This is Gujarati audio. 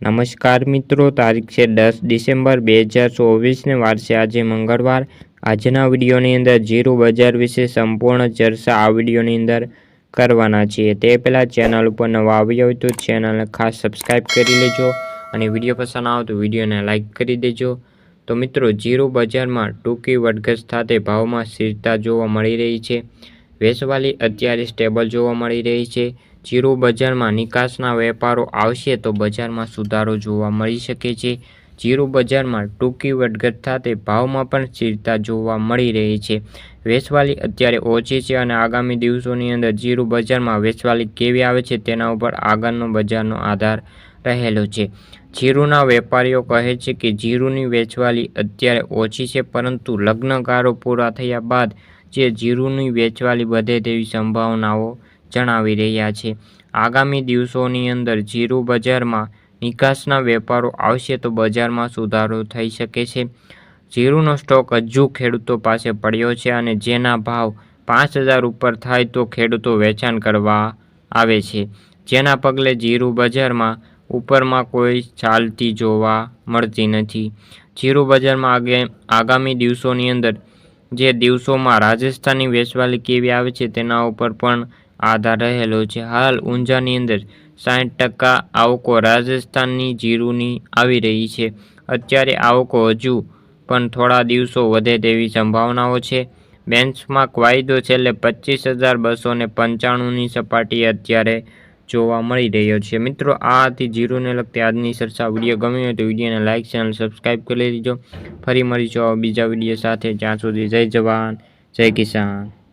નમસ્કાર મિત્રો, તારીખ છે દસ ડિસેમ્બર બે હજાર ચોવીસને વારસે આજે મંગળવાર. આજના વિડીયોની અંદર જીરો બજાર વિશે સંપૂર્ણ ચર્ચા આ વિડીયોની અંદર કરવાના છીએ. તે પહેલાં ચેનલ ઉપર નવા આવ્યા હોય તો ચેનલને ખાસ સબસ્ક્રાઈબ કરી લેજો અને વીડિયો પસંદ આવે તો વિડીયોને લાઇક કરી દેજો. તો મિત્રો, જીરો બજારમાં ટૂંકી વડગજ સાથે ભાવમાં સ્થિરતા જોવા મળી રહી છે. વેચવાલી અત્યારે સ્ટેબલ જોવા મળી રહી છે. બજારમાં નિકાસના વેપારો આવશે તો બજારમાં સુધારો જોવા મળી શકે છે. જીરો બજારમાં ટૂંકી વધઘટ સાથે ભાવમાં પણ સ્થિરતા જોવા મળી રહી છે. વેચવાલી અત્યારે ઓછી છે અને આગામી દિવસોની અંદર જીરો બજારમાં વેચવાલી કેવી આવે છે તેના ઉપર આગળનો બજારનો આધાર રહેલો છે. જીરુના વેપારીઓ કહે છે કે જીરુની વેચવાલી અત્યારે ઓછી છે પરંતુ લગ્નગાળો પૂરા થયા બાદ જે જીરુની વેચવાલી વધે તેવી સંભાવનાઓ જણાવી રહ્યા છે. આગામી દિવસોની અંદર જીરુ બજારમાં નિકાસના વેપારો આવશે તો બજારમાં સુધારો થઈ શકે છે. જીરુનો સ્ટોક હજુ ખેડૂતો પાસે પડ્યો છે અને જેના ભાવ પાંચ હજાર ઉપર થાય તો ખેડૂતો વેચાણ કરવા આવે છે. જેના પગલે જીરુ બજારમાં ઉપરમાં કોઈ ચાલતી જોવા મળતી નથી. જીરુ બજારમાં આગે, આગામી દિવસોની અંદર જે દિવસોમાં રાજસ્થાનની વેચવાલી કેવી આવે છે તેના ઉપર પણ આધાર રહેલો છે. હાલ ઊંઝાની અંદર સાઠ ટકા આવકો રાજસ્થાનની જીરુની આવી રહી છે. અત્યારે આવકો હજુ પણ થોડા દિવસો વધે તેવી સંભાવનાઓ છે. બેન્ચમાર્ક વાયદો છેલ્લે પચીસ હજાર બસો ને પંચાણુંની સપાટી અત્યારે જોવા મળી રહ્યો છે. મિત્રો, આ હતી જીરોને લગતી આજની ચર્ચા. વીડિયો ગમ્યો હોય તો વિડીયોને લાઇક ચેનલ સબસ્ક્રાઈબ કરી લેજો. ફરી મળીશું બીજા વીડિયો સાથે. જ્યાં સુધી જય જવાન, જય કિસાન.